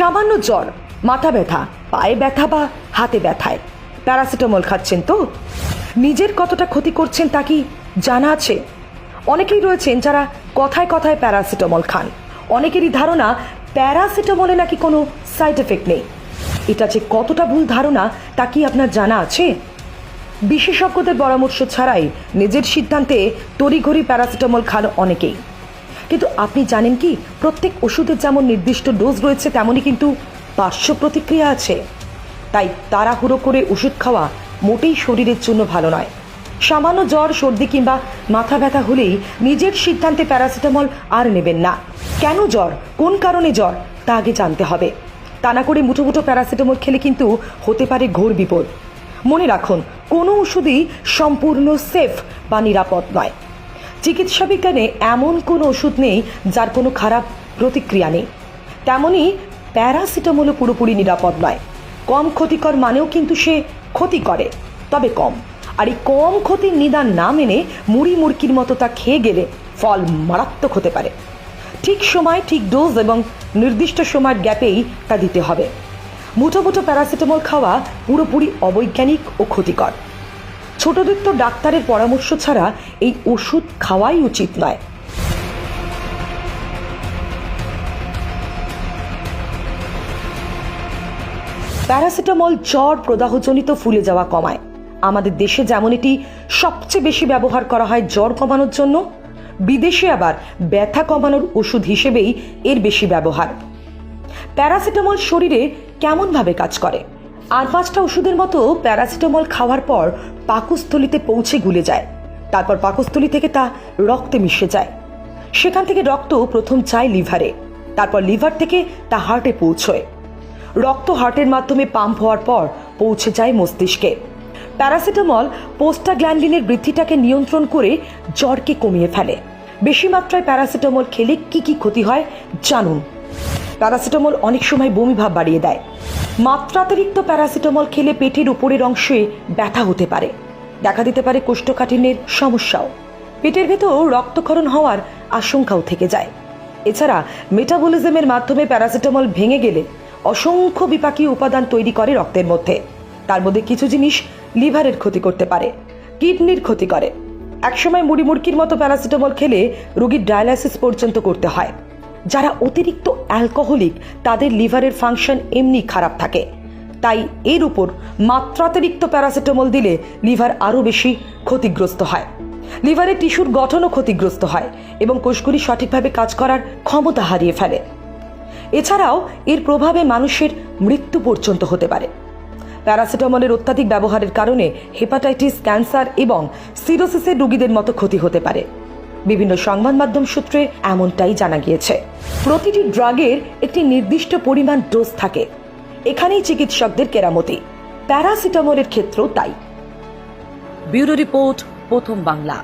সামান্য জ্বর, মাথা ব্যথা, পায়ে ব্যথা বা হাতে ব্যথায়। প্যারাসিটামল খাচ্ছেন তো? নিজের কতটা ক্ষতি করছেন তা কি জানা আছে? অনেকেই রয়েছেন যারা কথায় কথায় প্যারাসিটামল খান। অনেকেরই ধারণা প্যারাসিটামলে নাকি কোনো সাইড এফেক্ট নেই। এটা যে কতটা ভুল ধারণা তা কি আপনার জানা আছে? বিশেষজ্ঞদের পরামর্শ ছাড়াই নিজের সিদ্ধান্তে তড়িঘড়ি প্যারাসিটামল খান অনেকেই। কিন্তু আপনি জানেন কি? প্রত্যেক ওষুধের যেমন নির্দিষ্ট ডোজ রয়েছে, তেমনই কিন্তু পার্শ্ব প্রতিক্রিয়া আছে। তাই তাড়াহুড়ো করে ওষুধ খাওয়া মোটেই শরীরের জন্য ভালো নয়। সামান্য জ্বর, সর্দি কিংবা মাথা ব্যথা হলেই নিজের সিদ্ধান্তে প্যারাসিটামল আর নেবেন না। কেন জ্বর? কোন কারণে জ্বর? তা আগে জানতে হবে। তা না করে মুঠো মুঠো প্যারাসিটামল খেলে কিন্তু হতে পারে ঘোর বিপদ। মনে রাখুন, কোনো ওষুধই সম্পূর্ণ সেফ বা নিরাপদ নয়। চিকিৎসা বিজ্ঞানে এমন কোনো ওষুধ নেই যার কোনো খারাপ প্রতিক্রিয়া নেই। তেমনই প্যারাসিটামলও পুরোপুরি নিরাপদ নয়। কম ক্ষতিকর মানেও কিন্তু সে ক্ষতি করে, তবে কম। আর এই কম ক্ষতির নিদান না মেনে মুড়ি মুড়কির মতো তা খেয়ে গেলে ফল মারাত্মক হতে পারে। ঠিক সময়, ঠিক ডোজ এবং নির্দিষ্ট সময়ের গ্যাপেই তা দিতে হবে। মুঠো মুঠো প্যারাসিটামল খাওয়া পুরোপুরি অবৈজ্ঞানিক ও ক্ষতিকর। ছোটদের তো ডাক্তারের পরামর্শ ছাড়া এই ওষুধ খাওয়াই উচিত নয়। প্যারাসিটামল জ্বর প্রদাহজনিত ফুলে যাওয়া কমায়। আমাদের দেশে যেমন এটি সবচেয়ে বেশি ব্যবহার করা হয় জ্বর কমানোর জন্য, বিদেশে আবার ব্যথা কমানোর ওষুধ হিসেবেই এর বেশি ব্যবহার। প্যারাসিটামল শরীরে কেমনভাবে কাজ করে? আর পাঁচটা ওষুধের মতো প্যারাসিটামল খাওয়ার পর পাকস্থলিতে পৌঁছে গুলে যায়। তারপর পাকস্থলী থেকে তা রক্তে মিশে যায়। সেখান থেকে রক্ত প্রথম যায় লিভারে, তারপর লিভার থেকে তা হার্টে পৌঁছয়। রক্ত হার্টের মাধ্যমে পাম্প হওয়ার পর পৌঁছে যায় মস্তিষ্কে। প্যারাসিটামল পোস্টাগ্ল্যান্ডিনের বৃদ্ধিটাকে নিয়ন্ত্রণ করে জ্বরকে কমিয়ে ফেলে। বেশি মাত্রায় প্যারাসিটামল খেলে কি কি ক্ষতি হয় জানুন। প্যারাসিটামল অনেক সময় বমি ভাব বাড়িয়ে দেয়। মাত্রাতিরিক্ত প্যারাসিটামল খেলে পেটের উপরের অংশে ব্যথা হতে পারে। দেখা দিতে পারে কোষ্ঠকাঠিন্যের সমস্যাও। পেটের ভেতর রক্তক্ষরণ হওয়ার আশঙ্কাও থেকে যায়। এছাড়া মেটাবলিজমের মাধ্যমে প্যারাসিটামল ভেঙে গেলে অসংখ্য বিপাকী উপাদান তৈরি করে রক্তের মধ্যে। তার মধ্যে কিছু জিনিস লিভারের ক্ষতি করতে পারে, কিডনির ক্ষতি করে। একসময় মুড়ি মুড়কির মতো প্যারাসিটামল খেলে রোগীর ডায়ালাইসিস পর্যন্ত করতে হয়। যারা অতিরিক্ত অ্যালকোহলিক তাদের লিভারের ফাংশন এমনি খারাপ থাকে। তাই এর উপর মাত্রাতিরিক্ত প্যারাসিটামল দিলে লিভার আরও বেশি ক্ষতিগ্রস্ত হয়। লিভারের টিস্যুর গঠনও ক্ষতিগ্রস্ত হয় এবং কোষগুলি সঠিকভাবে কাজ করার ক্ষমতা হারিয়ে ফেলে। এছাড়াও এর প্রভাবে মানুষের মৃত্যু পর্যন্ত হতে পারে। প্যারাসিটামলের অত্যাধিক ব্যবহারের কারণে হেপাটাইটিস, ক্যান্সার এবং সিরোসিসের রোগীদের মতো ক্ষতি হতে পারে। বিভিন্ন সংবাদ মাধ্যম সূত্রে এমনটাই জানা গিয়েছে। প্রতিটি ড্রাগের একটি নির্দিষ্ট পরিমাণ ডোজ থাকে। এখানেই চিকিৎসকদের কেরামতি। প্যারাসিটামলের ক্ষেত্রেও তাই। ব্যুরো রিপোর্ট, প্রথম বাংলা।